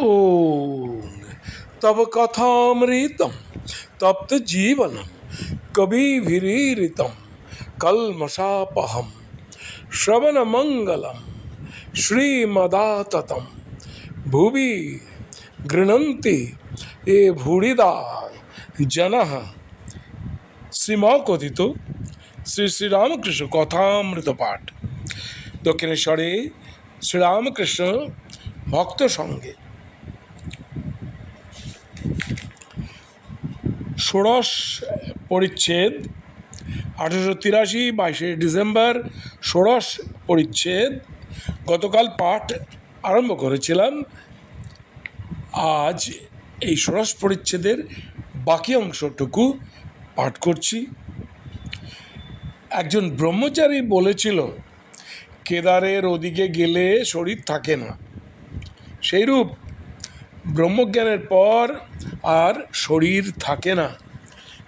ॐ तव कथामृतं तप्तजीवनं कविभिरीरितं कल्मषापहं श्रवणमङ्गलं শ্রীমদাততম ভুবি গৃণন্তি এ ভূরিদা জন শ্রীমকথিত শ্রী শ্রীরামকৃষ্ণ কথামৃত পাঠ দক্ষিণেশ্বরে শ্রীরামকৃষ্ণ ভক্ত সঙ্গে ষোড়শ পরিচ্ছেদ, আঠেরোশো তিরাশি বাইশে ডিসেম্বর ষোড়শ পরিচ্ছেদ। গতকাল পাঠ আরম্ভ করেছিলাম। আজ এই ষোড়শ পরিচ্ছেদের বাকি অংশটুকু পাঠ করছি। একজন ব্রহ্মচারী বলেছিল, কেদারের ওদিকে গেলে শরীর থাকে না। সেইরূপ ব্রহ্মজ্ঞানের পর আর শরীর থাকে না।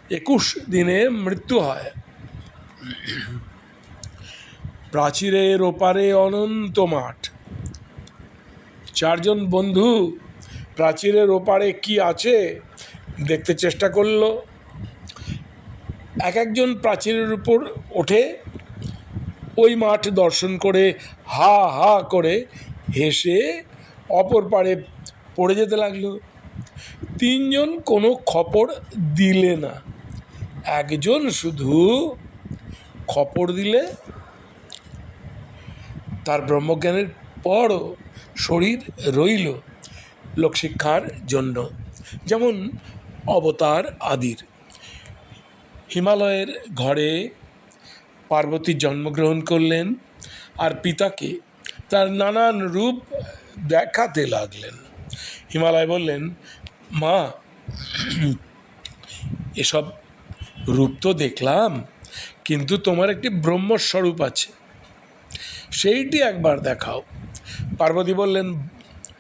একুশ দিনে মৃত্যু হয়। প্রাচীরের ওপারে অনন্ত মাঠ। চারজন বন্ধু প্রাচীরের ওপারে কি আছে দেখতে চেষ্টা করল। এক একজন প্রাচীরের উপর ওঠে। ওই মাঠ দর্শন করে হা হা করে হেসে অপর পাড়ে পড়ে যেতে লাগল। তিনজন কোনো খপর দিলে না। একজন শুধু খপর দিলে, তার ব্রহ্মজ্ঞানের পরও শরীর রইল লোকশিক্ষার জন্য। যেমন অবতার আদির। হিমালয়ের ঘরে পার্বতী জন্মগ্রহণ করলেন আর পিতাকে তার নানান রূপ দেখাতে লাগলেন। হিমালয় বললেন মা, এসব রূপ তো দেখলাম, কিন্তু তোমার একটি ব্রহ্মস্বরূপ আছে। সেইটি একবার দেখাও। পার্বতী বললেন,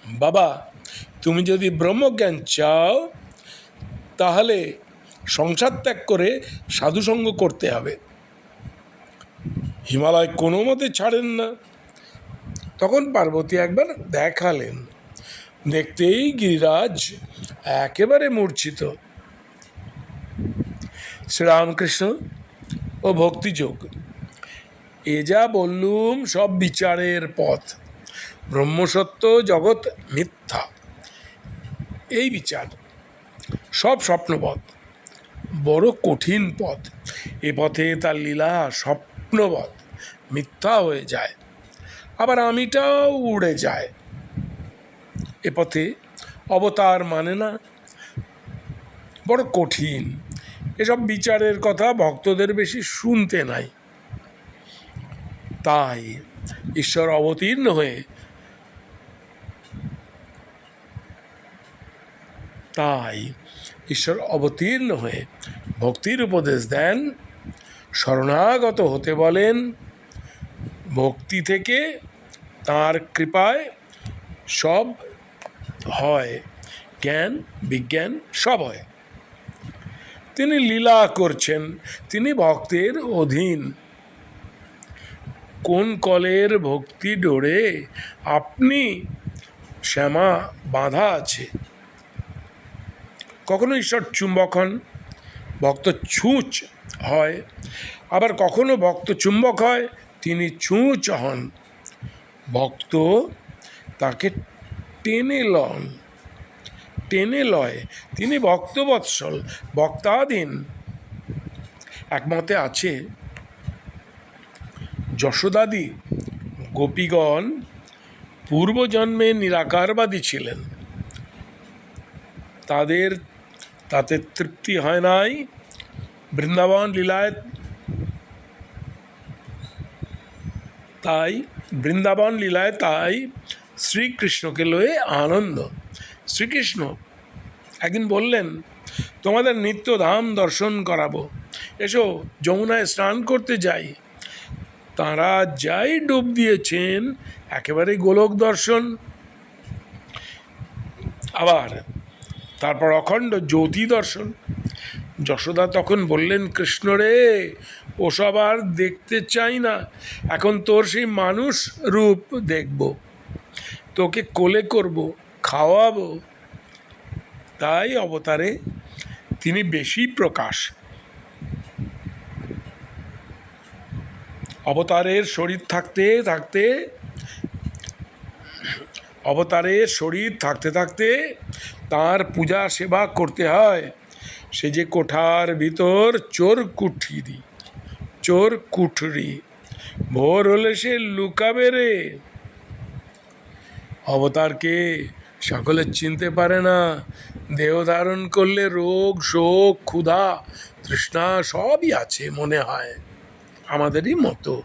বাবা, তুমি যদি ব্রহ্মজ্ঞান চাও, তাহলে সংসার ত্যাগ করে সাধুসঙ্গ করতে হবে। হিমালয় কোনো মতে ছাড়েন না। তখন পার্বতী একবার দেখালেন। দেখতেই গিরিরাজ একেবারে মূর্ছিত। শ্রীরামকৃষ্ণ ও ভক্তিযোগ, এ যা বললুম সব বিচারের পথ, ব্রহ্মসত্য জগৎ মিথ্যা, এই বিচার সব স্বপ্নপথ বড় কঠিন পথ, এ পথে তার লীলা স্বপ্নবৎ, মিথ্যা হয়ে যায়, আবার আমিটাও উড়ে যায়। এ পথে অবতার মানে না, বড় কঠিন। এসব বিচারের কথা ভক্তদের বেশি শুনতে নাই। তাই ঈশ্বর অবতীর্ণ হয়ে তাই ঈশ্বর অবতীর্ণ হয়ে ভক্তির উপদেশ দেন, শরণাগত হতে বলেন, ভক্তি থেকে তার কৃপায় সব হয় জ্ঞান, বিজ্ঞান, সব হয়। তিনি লীলা করছেন, তিনি ভক্তের অধীন। কোন কলের ভক্তি ডোরে আপনি শ্যামা বাঁধা আছে? কখনো ঈশ্বর চুম্বক হন, ভক্ত ছুঁচ হয়। আবার কখনো ভক্ত চুম্বক হয়, তিনি ছুঁচ হন। ভক্ত তাকে টেনে লন। টেনে লয়। তিনি ভক্তবৎসল, ভক্তাধীন। একমতে আছে যশোদাদি গোপীগণ পূর্বজন্মে নিরাকারবাদী ছিলেন। তাদের, তাতে তৃপ্তি হয় নাই। বৃন্দাবন লীলায় তাই, বৃন্দাবন লীলায় তাই শ্রীকৃষ্ণকে লয়ে আনন্দ। শ্রীকৃষ্ণ একদিন বললেন, তোমাদের নিত্যধাম দর্শন করাবো। এসো, যমুনায় স্নান করতে যাই। তাঁরা যাই ডুব দিয়েছেন, একেবারে গোলক দর্শন। আবার তারপর অখণ্ড জ্যোতি দর্শন। যশোদা তখন বললেন, কৃষ্ণ রে, ওসব আর দেখতে চাই না। এখন তোর সেই মানুষ রূপ দেখব। তোকে কোলে করব, খাওয়াবো। তাই অবতারে তিনি বেশি প্রকাশ। অবতারের শরীর থাকতে থাকতে, অবতারের শরীর থাকতে থাকতে তার পূজা সেবা করতে হয়। সে যে কোঠার ভিতর চোর কুঠরি চোর কুঠরি, ভোর হলে সে লুকাবে রে। অবতারকে সকলে চিনতে পারে না। দেহ ধারণ করলে রোগ, শোক, ক্ষুধা, তৃষ্ণা সবই আছে মনে হয়। আমাদেরই মতো।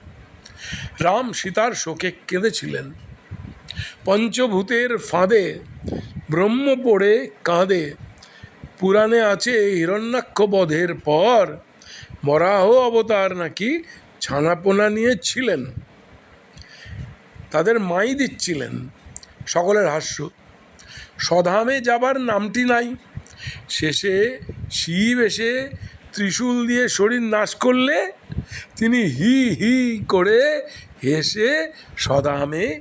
রাম সীতার শোকে কেঁদেছিলেন। পঞ্চভূতের ফাঁদে ব্রহ্ম পড়ে কাঁদে। পুরাণে আছে হিরণ্যাক্ষ বধের পর বরাহ অবতার নাকি ছানাপোনা নিয়ে ছিলেন তাদের মাই দিচ্ছিলেন। সকলের হাস্য। স্বধামে যাবার নামটি নাই। শেষে শিব এসে ত্রিশূল দিয়ে শরীর নাশ করলে তিনি হি হি করে হেসে সদামে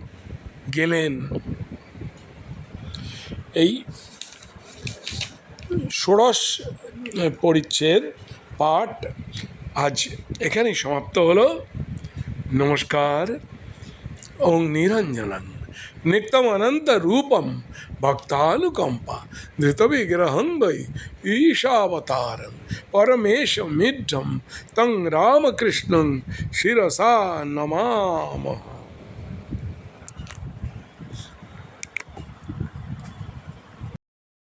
গেলেন। এই ষোড়শ পরিচ্ছেদ পাঠ আজ এখানেই সমাপ্ত হলো। নমস্কার, ওং নিরঞ্জনম। నిత్యం అనంత రూపం భక్తానుకంప ధృత విగ్రహం వై ఈశావతారం పరమేశమిడ్డం తం రామకృష్ణం శిరసా నమామ